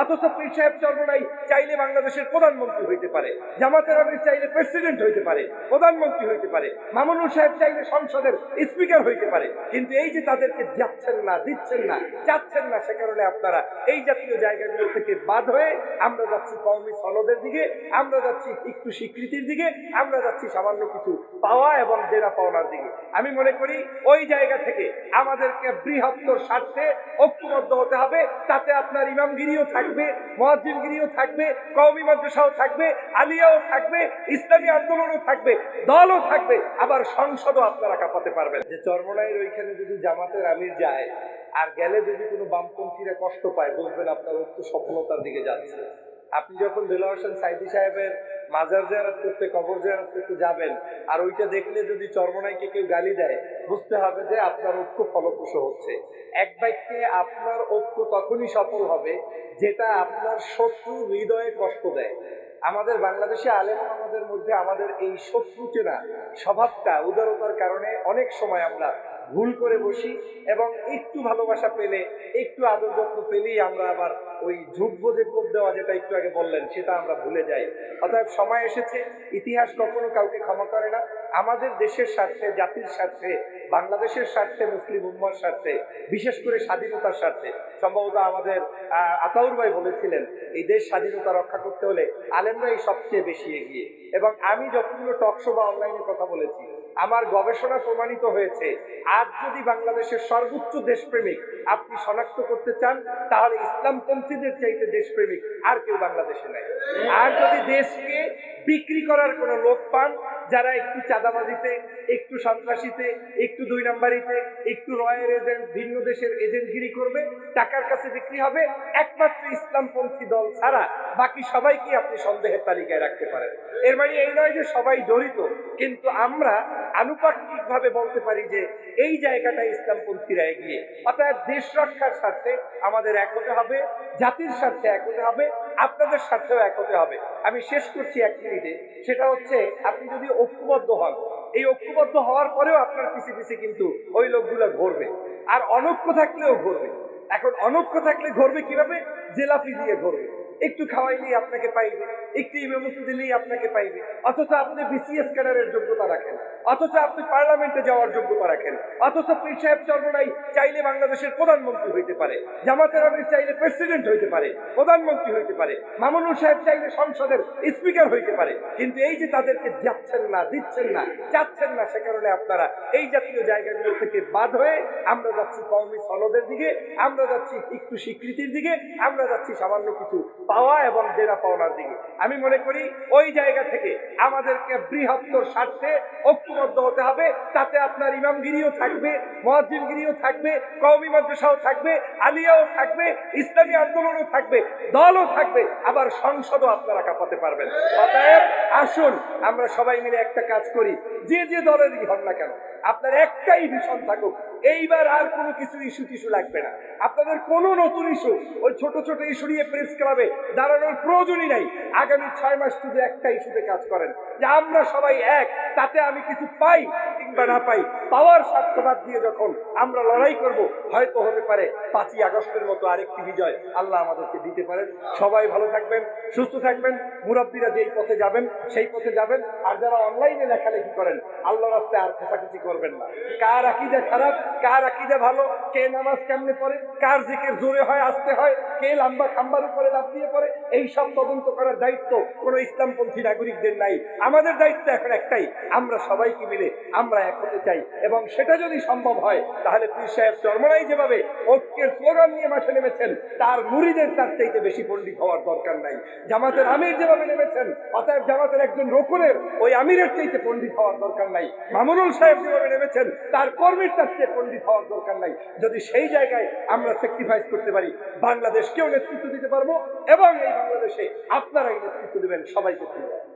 অথচ পীর সাহেব চর্মনাই চাইলে বাংলাদেশের প্রধানমন্ত্রী হইতে পারে, জামাতের আমির চাইলে প্রেসিডেন্ট হইতে পারে, প্রধানমন্ত্রী হইতে পারে, মামুনুল সাহেব চাইলে সংসদের স্পিকার হইতে পারে, কিন্তু এই যে তাদেরকে যাচ্ছেন না, দিচ্ছেন না যাচ্ছেন না, সে কারণে আপনারা এই জাতীয় জায়গাগুলো থেকে বাদ হয়ে আমরা যাচ্ছি কওমি সনদের দিকে, আমরা যাচ্ছি একটু স্বীকৃতির দিকে, আমরা যাচ্ছি সামান্য কিছু পাওয়া এবং দেনা পাওনার দিকে। আমি মনে করি ওই জায়গা থেকে আমাদেরকে বৃহত্তর স্বার্থে ঐক্যবদ্ধ হতে হবে, তাতে আপনার ইমামগিরিও থাকবে মহাজিমগিরিও থাকবে, কওমি মাদ্রাসাও থাকবে, আলিয়াও থাকবে, ইসলামী আন্দোলনও থাকবে, দলও থাকবে, আবার সংসদও আপনারা কাঁপাতে পারবেন। যে চরমনাইয়ের ওইখানে যদি জামাতের আমির যায়, আর গেলে যদি কোনো বামপন্থীরা কষ্ট পায়, বুঝবেন আপনার ঐক্য সফলতার দিকে যাচ্ছে। আপনি যখন দিল হোসেন সাইদি সাহেবের মাজার জিয়ারত করতে, কবর জিয়ারত করতে যাবেন, আর ওইটা দেখলে যদি চরমনাইকে কেউ গালি দেয় বুঝতে হবে যে আপনার ঐক্য ফলপ্রসূ হচ্ছে। এক বাক্যে আপনার ঐক্য তখনই সফল হবে যেটা আপনার শত্রু হৃদয়ে কষ্ট দেয়। আমাদের বাংলাদেশে আলেম আমাদের মধ্যে আমাদের এই শত্রু চেনা স্বভাবটা, উদারতার কারণে অনেক সময় আমরা ভুল করে বসি এবং একটু ভালোবাসা পেলে, একটু আদর যত্ন পেলেই আমরা আবার ওই ঝুঁকব যে কোপ দেওয়া যেটা একটু আগে বললেন, সেটা আমরা ভুলে যাই। অতএব সময় এসেছে, ইতিহাস কখনো কাউকে ক্ষমা করে না। আমাদের দেশের স্বার্থে, জাতির স্বার্থে, বাংলাদেশের স্বার্থে, মুসলিম উম্মার স্বার্থে, বিশেষ করে স্বাধীনতার স্বার্থে। সম্ভবত আমাদের আতাউর ভাই বলেছিলেন, এই দেশ স্বাধীনতা রক্ষা করতে হলে আলেমরাই সবচেয়ে বেশি এগিয়ে। এবং আমি যতগুলো টকশো বা অনলাইনে কথা বলেছি, আমার গবেষণা প্রমাণিত হয়েছে, আজ যদি বাংলাদেশের সর্বোচ্চ দেশপ্রেমিক আপনি শনাক্ত করতে চান, তাহলে ইসলামপন্থীদের চাইতে দেশপ্রেমিক, আর কেউ বাংলাদেশে নাই। আর যদি দেশকে বিক্রি করার কোনো লোক পান যারা একটু চাঁদাবাজিতে, একটু সন্ত্রাসীতে, একটু দুই নাম্বারিতে, একটু রয়ের এজেন্ট, ভিন্ন দেশের এজেন্টগিরি করবে, টাকার কাছে বিক্রি হবে, একমাত্র ইসলামপন্থী দল ছাড়া বাকি সবাইকে আপনি সন্দেহের তালিকায় রাখতে পারেন। এর মানে এই নয় যে সবাই জড়িত, কিন্তু আমরা আনুপাতিকভাবে বলতে পারি যে এই জায়গাটা ইসলামপন্থীরা এগিয়ে অর্থাৎ দেশ রক্ষার স্বার্থে আমাদের এক হতে হবে, জাতির স্বার্থে এক হতে হবে, আপনাদের স্বার্থেও এক হতে হবে। আমি শেষ করছি এক মিনিটে, সেটা হচ্ছে আপনি যদি ঐক্যবদ্ধ হন। এই ঐক্যবদ্ধ হওয়ার পরেও আপনার পিছে পিছে কিন্তু ওই লোকগুলো ঘুরবে। আর অনৈক্য থাকলেও ঘুরবে। এখন অনৈক্য থাকলে ঘুরবে কীভাবে? জেলাপি দিয়ে ঘুরবে। একটু খাওয়াইলেই আপনাকে পাইবে, একটু ইমামতি দিলেই আপনাকে পাইবে। অথচ আপনি বিসিএস ক্যাডারের যোগ্যতা রাখেন, অথচ আপনি পার্লামেন্টে যাওয়ার যোগ্যতা রাখেন, অথচ পীর সাহেব চর্মনাই চাইলে বাংলাদেশের প্রধানমন্ত্রী হইতে পারে, জামাতের আমির চাইলে প্রেসিডেন্ট হইতে পারে, প্রধানমন্ত্রী হইতে পারে, মামুনুল সাহেব চাইলে সংসদের স্পিকার হইতে পারে, কিন্তু এই যে তাদেরকে যাচ্ছেন না, দিচ্ছেন না, চাচ্ছেন না, সে কারণে আপনারা এই জাতীয় জায়গাগুলো থেকে বাদ হয়ে আমরা যাচ্ছি কওমি সনদের দিকে, আমরা যাচ্ছি একটু স্বীকৃতির দিকে, আমরা যাচ্ছি সামান্য কিছু পাওয়া এবং দেনা পাওনার দিকে। আমি মনে করি ওই জায়গা থেকে আমাদেরকে বৃহত্তর স্বার্থে ঐক্যবদ্ধ হতে হবে। তাতে আপনার ইমামগিরিও থাকবে মহাজিমগিরিও থাকবে, কওমি মাদ্রাসাও থাকবে, আলিয়াও থাকবে, ইসলামী আন্দোলনও থাকবে, দলও থাকবে। আবার সংসদও আপনারা কাঁপাতে পারবেন। অতএব আসুন, আমরা সবাই মিলে একটা কাজ করি। যে যে দলেরই হন না কেন আপনার একটাই ভীষণ থাকুক। এইবার আর কোনো কিছু ইস্যু টিস্যু লাগবে না। আপনাদের কোনো নতুন ইস্যু ওই ছোট ছোট ইস্যু নিয়ে প্রেস ক্লাবে দাঁড়ানোর প্রয়োজনই নাই। আগামী ছয় মাস শুধু একটা ইস্যুতে কাজ করেন। যে আমরা সবাই এক, তাতে আমি কিছু পাই কিংবা না পাই, পাওয়ার স্বার্থবাদ দিয়ে যখন আমরা লড়াই করব, হয়তো হতে পারে পাঁচই আগস্টের মতো আরেকটি বিজয় আল্লাহ আমাদেরকে দিতে পারেন। সবাই ভালো থাকবেন, সুস্থ থাকবেন। মুরব্বীরা যেই পথে যাবেন, সেই পথে যাবেন। আর যারা অনলাইনে লেখালেখি করেন আল্লাহ রাস্তায় আর খোঁচাখুচি করবেন না। কার আকিদা খারাপ, কার আকিদা ভালো, কে নামাজ কেমনে পড়ে, কার জিকের জোরে হয়, আসতে হয়, কে লাম্বা খাম্বার উপরে লাভ দিয়ে পড়ে এই সব তদন্ত করার দায়িত্ব কোনো ইসলামপন্থী নাগরিকদের নাই। আমাদের দায়িত্ব এখন একটাই, আমরা সবাইকে মিলে আমরা এক হতে চাই। এবং সেটা যদি সম্ভব হয়, তাহলে পীর সাহেব চরমনাই যেভাবে ঐক্যের স্লোগান নিয়ে মাঠে নেমেছেন, তার মুড়িদের তার চাইতে বেশি পণ্ডিত হওয়ার দরকার নাই। জামাতের আমির যেভাবে নেমেছেন, অতএব জামাতের একজন রকুনের, ওই আমিরের চাইতে পণ্ডিত হওয়ার দরকার নাই। মামুনুল সাহেব নেমেছেন, তার কর্মীর তার চেয়ে পণ্ডিত হওয়ার দরকার নাই। যদি সেই জায়গায় আমরা স্যাক্রিফাইস করতে পারি, বাংলাদেশকেও নেতৃত্ব দিতে পারব এবং এই বাংলাদেশে আপনারাই নেতৃত্ব দেবেন, সবাইকে ধন্যবাদ।